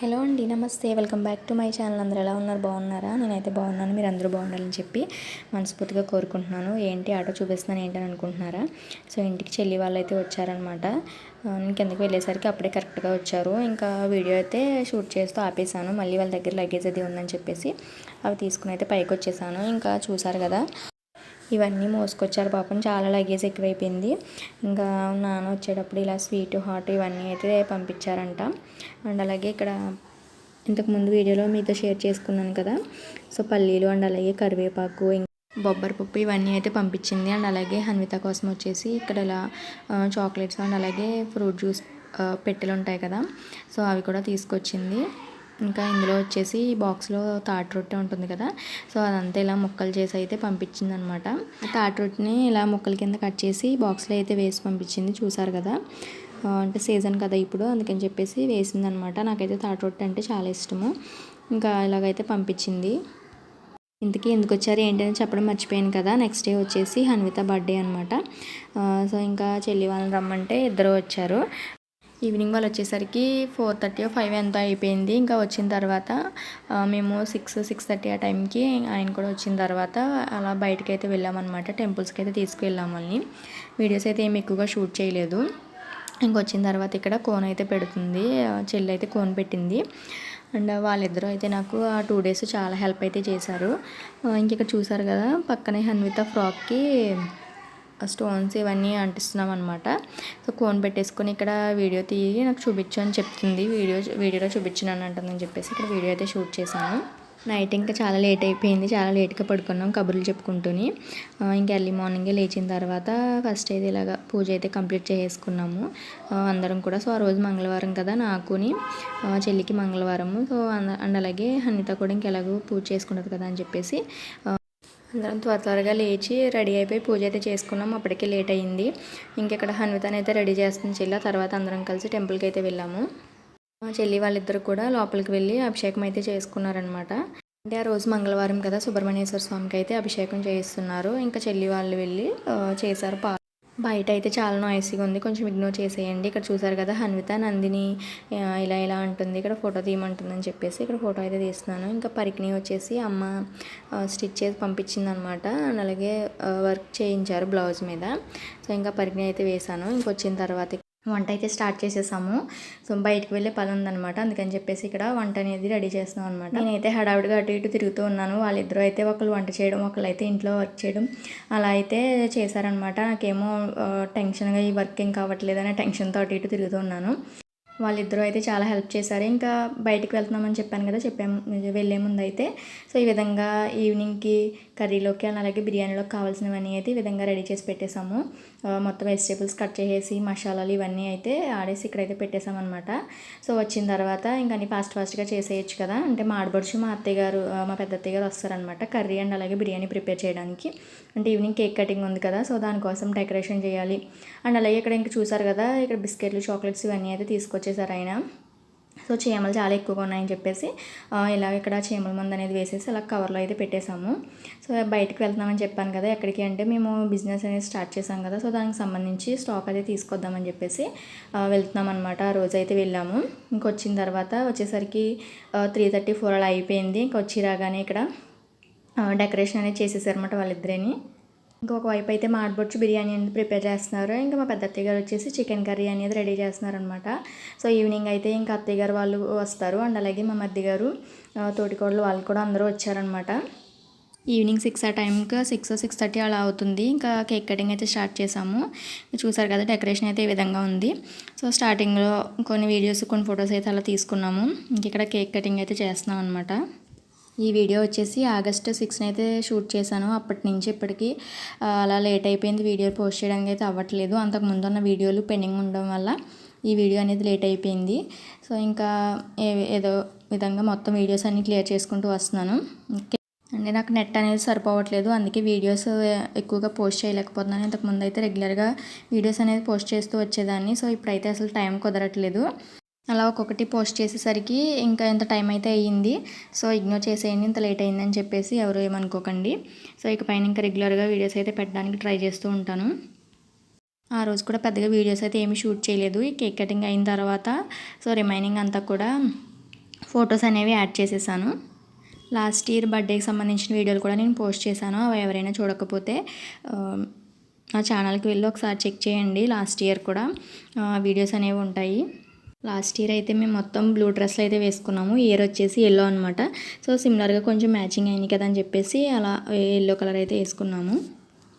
Hello అండి నమస్తే. Welcome back to my channel. అందరూ ఎలా ఉన్నారు? బాగున్నారా? నేనైతే బాగున్నాను. మీరు అందరూ బాగుండాలని చెప్పి మనస్ఫూర్తిగా కోరుకుంటున్నాను. ఏంటి ఆటో చూపిస్తున్నాను ఏంటని అనుకుంటున్నారా? సో ఇంటికి చెల్లి వాళ్ళు అయితే వచ్చారనమాట నేను కిందకి వెళ్ళేసరికి అప్పుడే కరెక్ట్గా వచ్చారు. ఇంకా వీడియో అయితే షూట్ చేస్తూ ఆపేసాను మళ్ళీ వాళ్ళ దగ్గర లగేజ్ అది ఉందని చెప్పేసి అవి తీసుకుని అయితే పైకి వచ్చేసాను. ఇంకా చూసారు కదా ఇవన్నీ మోసుకొచ్చారు. పాపం చాలా లగేజ్ ఎక్కువైపోయింది. ఇంకా నాన్న వచ్చేటప్పుడు ఇలా స్వీట్ హాట్ ఇవన్నీ అయితే పంపించారంట. అండ్ అలాగే ఇక్కడ ఇంతకుముందు వీడియోలో మీతో షేర్ చేసుకున్నాను కదా. సో పల్లీలు అండ్ అలాగే కరివేపాకు బొబ్బరి పప్పు ఇవన్నీ అయితే పంపించింది. అండ్ అలాగే హన్విత కోసం వచ్చేసి ఇక్కడ ఇలా చాక్లెట్స్ అండ్ అలాగే ఫ్రూట్ జ్యూస్ పెట్టెలు ఉంటాయి కదా. సో అవి కూడా తీసుకొచ్చింది. ఇంకా ఇందులో వచ్చేసి బాక్స్లో తాటి రొట్టె ఉంటుంది కదా సో అదంతా ఇలా ముక్కలు చేసి అయితే పంపించింది అనమాట తాటి రొట్టెని ఇలా ముక్కల కింద కట్ చేసి బాక్స్లో అయితే వేసి పంపించింది చూసారు కదా. అంటే సీజన్ కదా ఇప్పుడు అందుకని చెప్పేసి వేసింది అనమాట నాకైతే తాటి రొట్టె అంటే చాలా ఇష్టము. ఇంకా ఇలాగైతే పంపించింది. ఇంతకీ ఎందుకు వచ్చారు ఏంటని చెప్పడం మర్చిపోయాను కదా. నెక్స్ట్ డే వచ్చేసి హన్విత బర్త్డే అనమాట. సో ఇంకా చెల్లి వాళ్ళని రమ్మంటే ఇద్దరు వచ్చారు. ఈవినింగ్ వాళ్ళు వచ్చేసరికి ఫోర్ థర్టీ ఫైవ్ ఎంత అయిపోయింది. ఇంకా వచ్చిన తర్వాత మేము సిక్స్ సిక్స్ థర్టీ ఆ టైంకి ఆయన కూడా వచ్చిన తర్వాత అలా బయటకు అయితే వెళ్ళామన్నమాట. టెంపుల్స్కి అయితే తీసుకువెళ్ళాం వాళ్ళని. వీడియోస్ అయితే ఏమి ఎక్కువగా షూట్ చేయలేదు. ఇంకొచ్చిన తర్వాత ఇక్కడ కోన్ అయితే పెడుతుంది. చెల్లి అయితే కోన్ పెట్టింది. అండ్ వాళ్ళిద్దరూ అయితే నాకు ఆ టూ డేస్ చాలా హెల్ప్ అయితే చేశారు. ఇంక ఇక్కడ చూసారు కదా పక్కనే హన్విత ఫ్రాక్కి స్టోన్స్ ఇవన్నీ అంటిస్తున్నాం అనమాట సో కోన్ పెట్టేసుకొని ఇక్కడ వీడియో తీయి నాకు చూపించు అని చెప్తుంది. వీడియో వీడియోలో చూపించినాను అంటుందని చెప్పేసి ఇక్కడ వీడియో అయితే షూట్ చేశాను. నైట్ ఇంకా చాలా లేట్ అయిపోయింది. చాలా లేట్గా పడుకున్నాం కబుర్లు చెప్పుకుంటూని. ఇంకా ఎర్లీ మార్నింగే లేచిన తర్వాత ఫస్ట్ అయితే ఇలాగ పూజ అయితే కంప్లీట్ చేసుకున్నాము అందరం కూడా. సో ఆ రోజు మంగళవారం కదా నాకుని చెల్లికి మంగళవారము. సో అండ్ అలాగే హనిత కూడా ఇంకెలాగో పూజ చేసుకుంటుంది కదా అని చెప్పేసి అందరం త్వర త్వరగా లేచి రెడీ అయిపోయి పూజ అయితే చేసుకున్నాం. అప్పటికే లేట్ అయింది. ఇంకెక్కడ హన్వితని అయితే రెడీ చేస్తుంది చెల్లి. తర్వాత అందరం కలిసి టెంపుల్కి అయితే వెళ్ళాము. మా చెల్లి వాళ్ళిద్దరు కూడా లోపలికి వెళ్ళి అభిషేకం అయితే చేసుకున్నారనమాట అంటే ఆ రోజు మంగళవారం కదా సుబ్రహ్మణ్యేశ్వర స్వామికి అయితే అభిషేకం చేయిస్తున్నారు. ఇంకా చెల్లి వాళ్ళు వెళ్ళి చేశారు పా బయట అయితే చాలా నాయిసీగా ఉంది కొంచెం ఇగ్నోర్ చేసేయండి. ఇక్కడ చూసారు కదా హన్విత నందిని ఇలా ఇలా అంటుంది. ఇక్కడ ఫోటో తీయమంటుందని చెప్పేసి ఇక్కడ ఫోటో అయితే తీస్తున్నాను. ఇంకా పరికిణి వచ్చేసి అమ్మ స్టిచ్ చేసి పంపించింది అనమాట అలాగే వర్క్ చేయించారు బ్లౌజ్ మీద. సో ఇంకా పరికిణి అయితే వేశాను. ఇంకొచ్చిన తర్వాత వంట అయితే స్టార్ట్ చేసేసాము. సో బయటకు వెళ్ళే పని ఉందనమాట అందుకని చెప్పేసి ఇక్కడ వంట అనేది రెడీ చేస్తున్నాం అనమాట నేనైతే హడావిడిగా అటు ఇటు తిరుగుతూ ఉన్నాను. వాళ్ళిద్దరూ అయితే ఒకళ్ళు వంట చేయడం ఒకళ్ళు అయితే ఇంట్లో వర్క్ చేయడం అలా అయితే చేశారనమాట నాకేమో టెన్షన్గా ఈ వర్క్ ఏం అనే టెన్షన్తో అటు ఇటు తిరుగుతూ ఉన్నాను. వాళ్ళిద్దరూ అయితే చాలా హెల్ప్ చేశారు. ఇంకా బయటికి వెళ్తున్నామని చెప్పాను కదా చెప్పాము వెళ్ళే ముందు అయితే సో ఈ విధంగా ఈవినింగ్కి కర్రీలోకి అలాగే బిర్యానీలోకి కావాల్సినవన్నీ అయితే ఈ విధంగా రెడీ చేసి పెట్టేశాము. మొత్తం వెజిటేబుల్స్ కట్ చేసేసి మసాలాలు ఇవన్నీ అయితే ఆడేసి ఇక్కడైతే పెట్టేశామన్నమాట. సో వచ్చిన తర్వాత ఇంకా అన్ని ఫాస్ట్ ఫాస్ట్గా చేసేయచ్చు కదా. అంటే మాడబడుచు మా అత్తయ్య గారు మా పెద్ద అత్తయ్య గారు వస్తారనమాట కర్రీ అండ్ అలాగే బిర్యానీ ప్రిపేర్ చేయడానికి. అంటే ఈవినింగ్ కేక్ కటింగ్ ఉంది కదా సో దానికోసం డెకరేషన్ చేయాలి. అండ్ అలాగే ఇక్కడ ఇంక చూసారు కదా ఇక్కడ బిస్కెట్లు చాక్లెట్స్ ఇవన్నీ అయితే తీసుకొచ్చేసారు ఆయన. సో చీమలు చాలా ఎక్కువగా ఉన్నాయని చెప్పేసి ఇలా ఇక్కడ చీమల మందు అనేది వేసేసి అలా కవర్లో అయితే పెట్టేశాము. సో బయటకు వెళ్తున్నామని చెప్పాను కదా ఎక్కడికి అంటే మేము బిజినెస్ అనేది స్టార్ట్ చేసాం కదా సో దానికి సంబంధించి స్టాక్ అయితే తీసుకొద్దామని చెప్పేసి వెళ్తున్నాం అనమాట ఆ రోజు అయితే వెళ్ళాము. ఇంకొచ్చిన తర్వాత వచ్చేసరికి త్రీ థర్టీ ఫోర్ అలా అయిపోయింది. ఇంకొచ్చి రాగానే ఇక్కడ డెకరేషన్ అనేది చేసేసారన్నమాట వాళ్ళిద్దరేని. ఇంకా వైపు అయితే మాడబొచ్చు బిర్యానీ అనేది ప్రిపేర్ చేస్తున్నారు. ఇంకా మా పెద్ద అత్తయ్య గారు వచ్చేసి చికెన్ కర్రీ అనేది రెడీ చేస్తున్నారు అనమాట సో ఈవినింగ్ అయితే ఇంకా అత్తయ్య గారు వాళ్ళు వస్తారు. అండ్ అలాగే మా మధ్య గారు తోటికోడలు వాళ్ళు కూడా అందరూ వచ్చారనమాట ఈవినింగ్ సిక్స్ ఆ టైంకి సిక్స్ సిక్స్ థర్టీ అలా అవుతుంది. ఇంకా కేక్ కటింగ్ అయితే స్టార్ట్ చేసాము చూసారు కదా డెకరేషన్ అయితే ఈ విధంగా ఉంది. సో స్టార్టింగ్లో కొన్ని వీడియోస్ కొన్ని ఫొటోస్ అయితే అలా తీసుకున్నాము. ఇంక ఇక్కడ కేక్ కటింగ్ అయితే చేస్తున్నాం అనమాట ఈ వీడియో వచ్చేసి ఆగస్టు సిక్స్ని అయితే షూట్ చేశాను. అప్పటి నుంచి ఇప్పటికీ అలా లేట్ అయిపోయింది వీడియో పోస్ట్ చేయడానికి అయితే అవ్వట్లేదు. అంతకు ముందున్న వీడియోలు పెండింగ్ ఉండడం వల్ల ఈ వీడియో అనేది లేట్ అయిపోయింది. సో ఇంకా ఏదో విధంగా మొత్తం వీడియోస్ అన్ని క్లియర్ చేసుకుంటూ వస్తున్నాను. అంటే నాకు నెట్ అనేది సరిపోవట్లేదు. అందుకే వీడియోస్ ఎక్కువగా పోస్ట్ చేయలేకపోతున్నాను. ఇంతకుముందు అయితే రెగ్యులర్గా వీడియోస్ అనేది పోస్ట్ చేస్తూ వచ్చేదాన్ని. సో ఇప్పుడైతే అసలు టైం కుదరట్లేదు. అలా ఒక్కొక్కటి పోస్ట్ చేసేసరికి ఇంకా ఎంత టైం అయితే అయ్యింది. సో ఇగ్నోర్ చేసేయండి ఇంత లేట్ అయిందని చెప్పేసి ఎవరు ఏమనుకోకండి. సో ఇక పైన ఇంకా రెగ్యులర్గా వీడియోస్ అయితే పెట్టడానికి ట్రై చేస్తూ ఉంటాను. ఆ రోజు కూడా పెద్దగా వీడియోస్ అయితే ఏమీ షూట్ చేయలేదు. ఈ కేక్ కటింగ్ అయిన తర్వాత సో రిమైనింగ్ అంతా కూడా ఫొటోస్ అనేవి యాడ్ చేసేసాను. లాస్ట్ ఇయర్ బర్త్డేకి సంబంధించిన వీడియోలు కూడా నేను పోస్ట్ చేశాను. అవి ఎవరైనా చూడకపోతే ఆ, నా ఛానల్కి వెళ్ళి ఒకసారి చెక్ చేయండి. లాస్ట్ ఇయర్ కూడా వీడియోస్ అనేవి ఉంటాయి. లాస్ట్ ఇయర్ అయితే మేము మొత్తం బ్లూ డ్రెస్లు అయితే వేసుకున్నాము. ఇయర్ వచ్చేసి ఎల్లో అనమాట సో సిమిలర్గా కొంచెం మ్యాచింగ్ అయింది కదా అని చెప్పేసి అలా ఎల్లో కలర్ అయితే వేసుకున్నాము.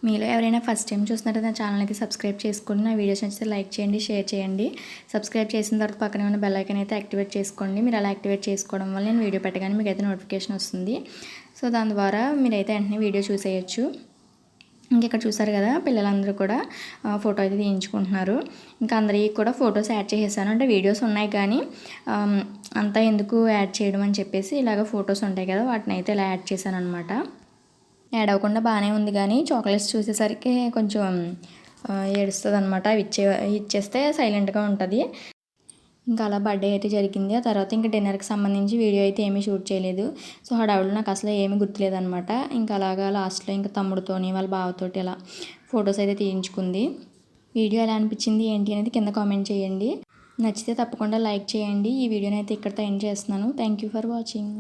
మీలో ఎవరైనా ఫస్ట్ టైం చూసినట్టు నా ఛానల్ అయితే సబ్స్క్రైబ్ చేసుకుని నా వీడియోస్ నచ్చితే లైక్ చేయండి షేర్ చేయండి. సబ్స్క్రైబ్ చేసిన తర్వాత పక్కనే ఉన్న బెల్ ఐకన్ అయితే యాక్టివేట్ చేసుకోండి. మీరు అలా యాక్టివేట్ చేసుకోవడం వల్ల నేను వీడియో పెట్టగానే మీకు అయితే నోటిఫికేషన్ వస్తుంది. సో దాని ద్వారా మీరైతే వెంటనే వీడియో చూసేయచ్చు. ఇక్కడ చూసారు కదా పిల్లలందరూ కూడా ఫోటో అయితే తీయించుకుంటున్నారు. ఇంకా అందరికీ కూడా ఫొటోస్ యాడ్ చేసేసాను. అంటే వీడియోస్ ఉన్నాయి కానీ అంతా ఎందుకు యాడ్ చేయడం అని చెప్పేసి ఇలాగ ఫొటోస్ ఉంటాయి కదా వాటిని అయితే ఇలా యాడ్ చేశాను అనమాట యాడ్ అవ్వకుండా బాగానే ఉంది కానీ చాక్లెట్స్ చూసేసరికి కొంచెం ఏడుస్తుంది అనమాట అవి ఇచ్చే ఇచ్చేస్తే సైలెంట్గా ఉంటుంది. ఇంకా అలా బర్త్డే అయితే జరిగింది. ఆ తర్వాత ఇంకా డిన్నర్కి సంబంధించి వీడియో అయితే ఏమీ షూట్ చేయలేదు. సో హడావులు నాకు అసలు ఏమీ గుర్తులేదనమాట ఇంకా అలాగా లాస్ట్లో ఇంకా తమ్ముడితోని వాళ్ళ బావతోటి అలా ఫొటోస్ అయితే తీయించుకుంది. వీడియో ఎలా అనిపించింది ఏంటి అనేది కింద కామెంట్ చేయండి. నచ్చితే తప్పకుండా లైక్ చేయండి. ఈ వీడియోని అయితే ఇక్కడితో ఎండ్ చేస్తున్నాను. Thank you for watching